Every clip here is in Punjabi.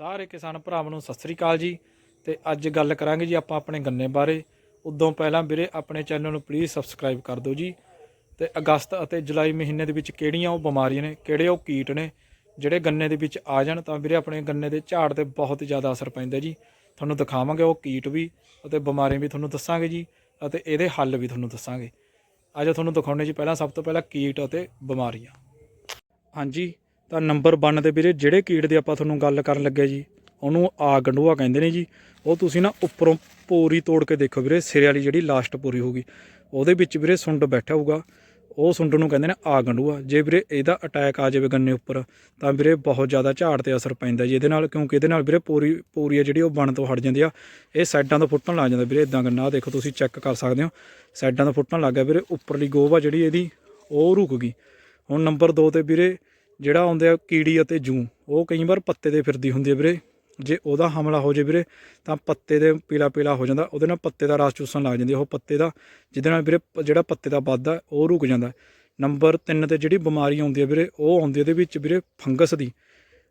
ਸਾਰੇ ਕਿਸਾਨ ਭਰਾਵਾਂ ਨੂੰ ਸਤਿ ਸ੍ਰੀ ਅਕਾਲ ਜੀ। ਤੇ ਅੱਜ ਗੱਲ ਕਰਾਂਗੇ ਜੀ ਆਪਾਂ ਆਪਣੇ ਗੰਨੇ ਬਾਰੇ। ਉਦੋਂ ਪਹਿਲਾਂ ਵੀਰੇ ਆਪਣੇ ਚੈਨਲ ਨੂੰ ਪਲੀਜ਼ ਸਬਸਕ੍ਰਾਈਬ ਕਰ ਦਿਓ ਜੀ। ਤੇ ਅਗਸਤ ਅਤੇ ਜੁਲਾਈ ਮਹੀਨੇ ਦੇ ਵਿੱਚ ਕਿਹੜੀਆਂ ਉਹ ਬਿਮਾਰੀਆਂ ਨੇ, ਕਿਹੜੇ ਉਹ ਕੀਟ ਨੇ, ਜਿਹੜੇ ਗੰਨੇ ਦੇ ਵਿੱਚ ਆ ਜਾਣ ਤਾਂ ਵੀਰੇ ਆਪਣੇ ਗੰਨੇ ਦੇ ਝਾੜ ਤੇ ਬਹੁਤ ਜ਼ਿਆਦਾ ਅਸਰ ਪੈਂਦਾ ਜੀ। ਤੁਹਾਨੂੰ ਦਿਖਾਵਾਂਗੇ ਉਹ ਕੀਟ ਵੀ ਅਤੇ ਬਿਮਾਰੀਆਂ ਵੀ ਤੁਹਾਨੂੰ ਦੱਸਾਂਗੇ ਜੀ ਅਤੇ ਇਹਦੇ ਹੱਲ ਵੀ ਤੁਹਾਨੂੰ ਦੱਸਾਂਗੇ। ਅੱਜ ਤੁਹਾਨੂੰ ਦਿਖਾਉਣੇ ਜੀ ਪਹਿਲਾਂ ਸਭ ਤੋਂ ਪਹਿਲਾਂ ਕੀਟ ਅਤੇ ਬਿਮਾਰੀਆਂ। ਹਾਂਜੀ। ਤਾਂ ਨੰਬਰ 1 ਤੇ ਵੀਰੇ, ਜਿਹੜੇ ਕੀੜ ਦੀ ਆਪਾਂ ਤੁਹਾਨੂੰ ਗੱਲ ਕਰਨ ਲੱਗੇ ਜੀ, ਉਹਨੂੰ ਆ ਗੰਡੂਆ ਕਹਿੰਦੇ ਨੇ ਜੀ। ਉਹ ਤੁਸੀਂ ਨਾ ਉੱਪਰੋਂ ਪੋਰੀ ਤੋੜ ਕੇ ਦੇਖੋ ਵੀਰੇ, ਸਿਰੇ ਵਾਲੀ ਜਿਹੜੀ ਲਾਸਟ ਪੋਰੀ ਹੋਊਗੀ, ਉਹਦੇ ਵਿੱਚ ਵੀਰੇ ਸੁੰਡ ਬੈਠਾ ਹੋਊਗਾ। ਉਹ ਸੁੰਡ ਨੂੰ ਕਹਿੰਦੇ ਨੇ ਆ ਗੰਡੂਆ ਜੇ ਵੀਰੇ ਇਹਦਾ ਅਟੈਕ ਆ ਜਾਵੇ ਗੰਨੇ ਉੱਪਰ, ਤਾਂ ਵੀਰੇ ਬਹੁਤ ਜ਼ਿਆਦਾ ਝਾੜ ਤੇ ਅਸਰ ਪੈਂਦਾ ਜੀ ਇਹਦੇ ਨਾਲ, ਕਿਉਂਕਿ ਇਹਦੇ ਨਾਲ ਵੀਰੇ ਪੋਰੀ, ਪੂਰੀ ਆ ਜਿਹੜੀ ਉਹ ਬਣ ਤੋਂ ਹਟ ਜਾਂਦੀ ਆ। ਇਹ ਸਾਈਡਾਂ ਤੋਂ ਫੁੱਟਣ ਲੱਗ ਜਾਂਦਾ ਵੀਰੇ ਇਦਾਂ ਗੰਨਾ। ਆਹ ਦੇਖੋ ਤੁਸੀਂ ਚੈੱਕ ਕਰ ਸਕਦੇ ਹੋ। ਸਾਈਡਾਂ ਤੋਂ ਫੁੱਟਣ ਲੱਗ ਗਿਆ ਵੀਰੇ, ਉੱਪਰਲੀ ਗੋਭ ਆ ਜਿਹੜੀ ਇਹਦੀ, ਉਹ ਰੁਕ ਗਈ। ਹੁਣ ਨੰਬਰ 2 ਤੇ ਵੀਰੇ ਜਿਹੜਾ ਆਉਂਦੇ ਆ ਕੀੜੀ ਅਤੇ ਜੂ, ਉਹ ਕਈ ਵਾਰ ਪੱਤੇ ਤੇ ਫਿਰਦੀ ਹੁੰਦੀ ਹੈ ਵੀਰੇ। ਜੇ ਉਹਦਾ ਹਮਲਾ ਹੋ ਜੇ ਵੀਰੇ, ਤਾਂ ਪੱਤੇ ਦੇ ਪੀਲਾ ਪੀਲਾ ਹੋ ਜਾਂਦਾ, ਉਹਦੇ ਨਾਲ ਪੱਤੇ ਦਾ ਰਸ ਚੂਸਣ ਲੱਗ ਜਾਂਦੀ ਆ। ਉਹ ਪੱਤੇ ਦਾ, ਜਿਹਦੇ ਨਾਲ ਵੀਰੇ ਪ- ਜਿਹੜਾ ਪੱਤੇ ਦਾ ਵੱਧ ਵੱਧਦਾ ਉਹ ਰੁਕ ਜਾਂਦਾ। ਨੰਬਰ 3 ਤੇ ਜਿਹੜੀ ਬਿਮਾਰੀ ਆਉਂਦੀ ਹੈ ਵੀਰੇ, ਉਹ ਆਉਂਦੀ ਹੈ ਇਹਦੇ ਵਿੱਚ ਵੀਰੇ ਫੰਗਸ ਦੀ।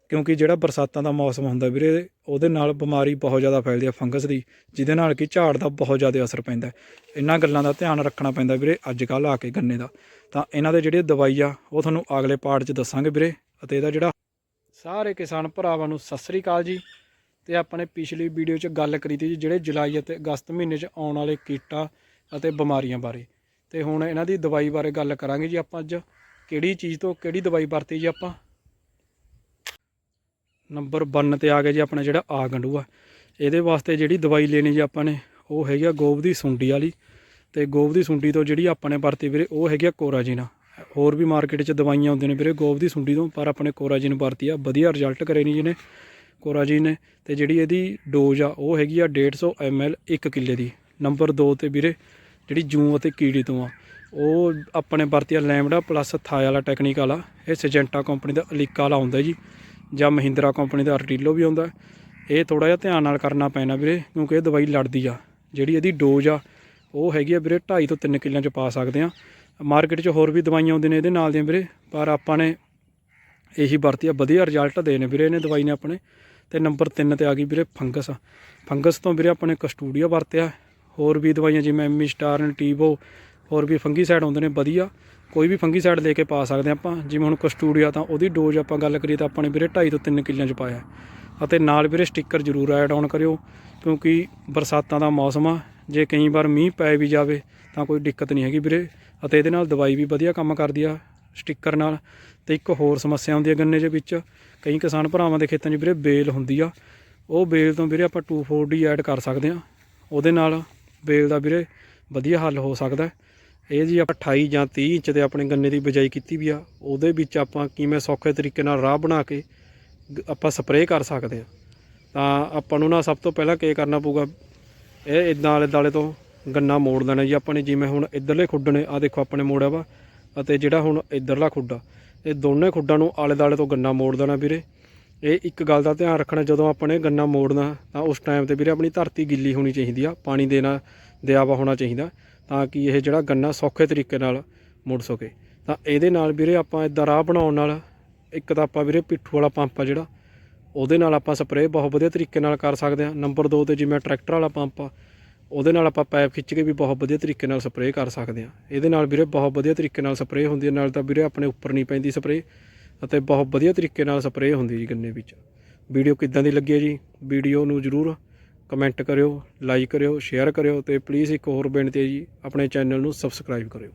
ਕਿਉਂਕਿ ਜਿਹੜਾ ਬਰਸਾਤਾਂ ਦਾ ਮੌਸਮ ਹੁੰਦਾ ਵੀਰੇ, ਉਹਦੇ ਨਾਲ ਬਿਮਾਰੀ ਬਹੁਤ ਜ਼ਿਆਦਾ ਫੈਲਦੀ ਹੈ ਫੰਗਸ ਦੀ, ਜਿਹਦੇ ਨਾਲ ਕਿ ਝਾੜ ਦਾ ਬਹੁਤ ਜ਼ਿਆਦਾ ਅਸਰ ਪੈਂਦਾ ਇਹਨਾਂ ਗੱਲਾਂ ਦਾ ਧਿਆਨ ਰੱਖਣਾ ਪੈਂਦਾ ਵੀਰੇ, ਅੱਜ ਕੱਲ੍ਹ ਆ ਕੇ ਗੰਨੇ ਦਾ। ਤਾਂ ਇਹਨਾਂ ਦੇ ਜਿਹੜੇ ਦਵਾਈ ਆ, ਉਹ ਤੁਹਾਨੂੰ ਅਗਲੇ ਪਾਰਟ 'ਚ ਦੱਸਾਂਗੇ ਵੀਰੇ। ਅਤੇ ਇਹਦਾ ਜਿਹੜਾ ਸਾਰੇ ਕਿਸਾਨ ਭਰਾਵਾਂ ਨੂੰ ਸਤਿ ਸ੍ਰੀ ਅਕਾਲ ਜੀ। ਤੇ ਆਪਣੇ ਪਿਛਲੀ ਵੀਡੀਓ 'ਚ ਗੱਲ ਕਰੀ ਤੀ ਜੀ, ਜਿਹੜੇ ਜੁਲਾਈ ਅਤੇ ਅਗਸਤ ਮਹੀਨੇ 'ਚ ਆਉਣ ਵਾਲੇ ਕੀਟਾਂ ਅਤੇ ਬਿਮਾਰੀਆਂ ਬਾਰੇ। ਤੇ ਹੁਣ ਇਹਨਾਂ ਦੀ ਦਵਾਈ ਬਾਰੇ ਗੱਲ ਕਰਾਂਗੇ ਜੀ ਆਪਾਂ ਅੱਜ। ਕਿਹੜੀ ਚੀਜ਼ ਤੋਂ ਕਿਹੜੀ ਦਵਾਈ ਵਰਤੀ ਜੀ ਆਪਾਂ? ਨੰਬਰ 1 ਤੇ ਆ ਗਿਆ ਜੀ ਆਪਣਾ ਜਿਹੜਾ ਆ ਗੰਡੂਆ ਇਹਦੇ ਵਾਸਤੇ ਜਿਹੜੀ ਦਵਾਈ ਲੈਣੀ ਜੀ ਆਪਾਂ ਨੇ, ਉਹ ਹੈਗੀ ਆ ਗੋਬ ਦੀ ਸੁੰਡੀ ਵਾਲੀ। ਤੇ ਗੋਬ ਦੀ ਸੁੰਡੀ ਤੋਂ ਜਿਹੜੀ ਆਪਾਂ ਨੇ ਵਰਤੀ ਵੀਰੇ, ਉਹ ਹੈਗੀ ਆ ਕੋਰਾਜੀਨਾ। ਹੋਰ ਵੀ ਮਾਰਕੀਟ 'ਚ ਦਵਾਈਆਂ ਆਉਂਦੀਆਂ ਨੇ ਵੀਰੇ ਗੋਬ ਦੀ ਸੁੰਡੀ ਤੋਂ, ਪਰ ਆਪਣੇ ਕੋਰਾਜੀਨ ਵਰਤੀ ਆ। ਵਧੀਆ ਰਿਜ਼ਲਟ ਕਰੇ ਨਹੀਂ ਜਿਹਨੇ ਕੋਰਾਜੀਨ ਨੇ। ਤੇ ਜਿਹੜੀ ਇਹਦੀ ਡੋਜ਼ ਆ, ਉਹ ਹੈਗੀ ਆ 150 ml 1 ਕਿੱਲੇ ਦੀ। ਨੰਬਰ 2 ਤੇ ਵੀਰੇ, ਜਿਹੜੀ ਜੂੰ ਅਤੇ ਕੀੜੀ ਤੋਂ ਆ, ਉਹ ਆਪਣੇ ਵਰਤੀ ਆ ਲੈਮਡਾ ਪਲੱਸ ਥਾਇ ਵਾਲਾ ਟੈਕਨੀਕ ਵਾਲਾ। ਇਹ ਸਜੈਂਟਾ ਕੰਪਨੀ ਦਾ ਅਲੀਕਾ ਵਾਲਾ ਹੁੰਦਾ ਜੀ। ਜਾਂ ਮਹਿੰਦਰਾ ਕੰਪਨੀ ਦਾ ਅਰਟੀਲੋ ਵੀ ਆਉਂਦਾ ਇਹ ਥੋੜਾ ਜਿਹਾ ਧਿਆਨ ਨਾਲ ਕਰਨਾ ਪੈਣਾ ਵੀਰੇ, ਕਿਉਂਕਿ ਇਹ ਦਵਾਈ ਲੜਦੀ ਆ। ਜਿਹੜੀ ਇਹਦੀ ਡੋਜ਼ ਆ, ਉਹ ਹੈਗੀ ਆ ਵੀਰੇ 2.5 ਤੋਂ 3 ਕਿੱਲਿਆਂ ਚ ਪਾ ਸਕਦੇ ਆ। ਮਾਰਕੀਟ 'ਚ ਹੋਰ ਵੀ ਦਵਾਈਆਂ ਆਉਂਦੀਆਂ ਨੇ ਇਹਦੇ ਨਾਲ ਦੀਆਂ ਵੀਰੇ, ਪਰ ਆਪਾਂ ਨੇ ਇਹੀ ਵਰਤੀ ਆ, ਵਧੀਆ ਰਿਜ਼ਲਟ ਦੇ ਨੇ ਵੀਰੇ ਇਹਨੇ ਦਵਾਈ ਨੇ ਆਪਣੇ। ਤੇ ਨੰਬਰ 3 ਤੇ ਆ ਗਈ ਵੀਰੇ ਫੰਗਸ ਫੰਗਸ ਤੋਂ ਵੀਰੇ ਆਪਣੇ ਕਸਟੂਡੀਆ ਵਰਤਿਆ। ਹੋਰ ਵੀ ਦਵਾਈਆਂ ਜਿਵੇਂ ਐਮੀ ਸਟਾਰਨ ਟੀਬੋ ਹੋਰ ਵੀ ਫੰਗੀਸਾਈਡ ਆਉਂਦੇ ਨੇ, ਵਧੀਆ। ਕੋਈ ਵੀ ਫੰਗੀਸਾਈਡ ਲੈ ਕੇ ਪਾ ਸਕਦੇ ਆਪਾਂ। ਜਿਵੇਂ ਹੁਣ ਕਸਟੂਡੀਆ ਤਾਂ ਉਹਦੀ ਡੋਜ਼ ਆਪਾਂ ਗੱਲ ਕਰੀਏ ਤਾਂ ਆਪਾਂ ਨੇ ਵੀਰੇ 2.5 ਤੋਂ 3 ਕਿੱਲਿਆਂ ਚ ਪਾਇਆ ਅਤੇ ਨਾਲ ਵੀਰੇ ਸਟicker ਜ਼ਰੂਰ ਐਡ ਆਨ ਕਰਿਓ ਕਿਉਂਕਿ ਬਰਸਾਤਾਂ ਦਾ ਮੌਸਮ ਆ। ਜੇ ਕਈ ਵਾਰ ਮੀਂਹ ਪੈ ਵੀ ਜਾਵੇ ਤਾਂ ਕੋਈ ਦਿੱਕਤ ਨਹੀਂ ਹੈਗੀ ਵੀਰੇ। ਅਤੇ ਇਹਦੇ ਨਾਲ ਦਵਾਈ ਵੀ ਵਧੀਆ ਕੰਮ ਕਰਦੀ ਆ ਸਟicker ਨਾਲ। ਤੇ ਇੱਕ ਹੋਰ ਸਮੱਸਿਆ ਆਉਂਦੀ ਹੈ ਗੰਨੇ ਦੇ ਵਿੱਚ। ਕਈ ਕਿਸਾਨ ਭਰਾਵਾਂ ਦੇ ਖੇਤਾਂ 'ਚ ਵੀਰੇ ਬੇਲ ਹੁੰਦੀ ਆ। ਉਹ ਬੇਲ ਤੋਂ ਵੀਰੇ ਆਪਾਂ 2,4-D ਐਡ ਕਰ ਸਕਦੇ ਆ ਉਹਦੇ ਨਾਲ ਬੇਲ ਦਾ ਵੀਰੇ ਵਧੀਆ ਹੱਲ ਹੋ ਸਕਦਾ ਇਹ ਜੀ ਆਪਾਂ 28 ਜਾਂ 30 ਇੰਚ ਦੇ ਆਪਣੇ ਗੰਨੇ ਦੀ ਬਿਜਾਈ ਕੀਤੀ ਵੀ ਆ, ਉਹਦੇ ਵਿੱਚ ਆਪਾਂ ਕਿਵੇਂ ਸੌਖੇ ਤਰੀਕੇ ਨਾਲ ਰਾਹ ਬਣਾ ਕੇ ਗ- ਆਪਾਂ ਸਪਰੇਅ ਕਰ ਸਕਦੇ ਆ। ਤਾਂ ਆਪਾਂ ਨੂੰ ਨਾ ਸਭ ਤੋਂ ਪਹਿਲਾਂ ਕੀ ਕਰਨਾ ਪਊਗਾ, ਇਹ ਇਦਾਂ ਆਲੇ ਦਾਲੇ ਤੋਂ ਗੰਨਾ ਮੋੜ ਦੇਣਾ ਜੀ। ਆਪਾਂ ਨੇ ਜਿਵੇਂ ਹੁਣ ਇਧਰਲੇ ਖੁੱਡ ਨੇ ਆ ਦੇਖੋ ਆਪਣੇ ਮੋੜਿਆ ਵਾ, ਅਤੇ ਜਿਹੜਾ ਹੁਣ ਇਧਰਲਾ ਖੁੱਡਾ ਇਹ ਦੋਨੇ ਖੁੱਡਾਂ ਨੂੰ ਆਲੇ ਦਾਲੇ ਤੋਂ ਗੰਨਾ ਮੋੜ ਦੇਣਾ ਵੀਰੇ। ਇਹ ਇੱਕ ਗੱਲ ਦਾ ਧਿਆਨ ਰੱਖਣਾ, ਜਦੋਂ ਆਪਾਂ ਨੇ ਗੰਨਾ ਮੋੜਨਾ, ਤਾਂ ਉਸ ਟਾਈਮ ਤੇ ਵੀਰੇ ਆਪਣੀ ਧਰਤੀ ਗਿੱਲੀ ਹੋਣੀ ਚਾਹੀਦੀ ਆ, ਪਾਣੀ ਦੇਣਾ ਦਿਆਵਾ ਹੋਣਾ ਚਾਹੀਦਾ। ਤਾਂ ਕਿ ਇਹ ਜਿਹੜਾ ਗੰਨਾ ਸੌਖੇ ਤਰੀਕੇ ਨਾਲ ਮੁੜ ਸਕੇ। ਤਾਂ ਇਹਦੇ ਨਾਲ ਵੀਰੇ ਆਪਾਂ ਇਦਾਂ ਰਾਹ ਬਣਾਉਣ ਨਾਲ, ਇੱਕ ਤਾਂ ਆਪਾਂ ਵੀਰੇ ਪਿੱਠੂ ਵਾਲਾ ਪੰਪ ਆ ਜਿਹੜਾ, ਉਹਦੇ ਨਾਲ ਆਪਾਂ ਸਪਰੇਅ ਬਹੁਤ ਵਧੀਆ ਤਰੀਕੇ ਨਾਲ ਕਰ ਸਕਦੇ ਹਾਂ। ਨੰਬਰ 2 ਤੇ ਜਿਵੇਂ ਟਰੈਕਟਰ ਵਾਲਾ ਪੰਪ ਆ, ਉਹਦੇ ਨਾਲ ਆਪਾਂ ਪਾਈਪ ਖਿੱਚ ਕੇ ਵੀ ਬਹੁਤ ਵਧੀਆ ਤਰੀਕੇ ਨਾਲ ਸਪਰੇਅ ਕਰ ਸਕਦੇ ਹਾਂ। ਇਹਦੇ ਨਾਲ ਵੀਰੇ ਬਹੁਤ ਵਧੀਆ ਤਰੀਕੇ ਨਾਲ ਸਪਰੇਅ ਹੁੰਦੀ ਹੈ, ਨਾਲ ਤਾਂ ਵੀਰੇ ਆਪਣੇ ਉੱਪਰ ਨਹੀਂ ਪੈਂਦੀ ਸਪਰੇਅ ਅਤੇ ਬਹੁਤ ਵਧੀਆ ਤਰੀਕੇ ਨਾਲ ਸਪਰੇਅ ਹੁੰਦੀ ਜੀ ਗੰਨੇ ਵਿੱਚ। ਵੀਡੀਓ ਕਿੱਦਾਂ ਦੀ ਲੱਗੀ ਹੈ ਜੀ? ਵੀਡੀਓ ਨੂੰ ਜਰੂਰ ਕਮੈਂਟ ਕਰਿਓ, ਲਾਈਕ ਕਰਿਓ, ਸ਼ੇਅਰ ਕਰਿਓ ਤੇ ਪਲੀਜ਼ ਇੱਕ ਹੋਰ ਬੇਨਤੀ ਹੈ ਜੀ, ਆਪਣੇ ਚੈਨਲ ਨੂੰ ਸਬਸਕ੍ਰਾਈਬ ਕਰਿਓ।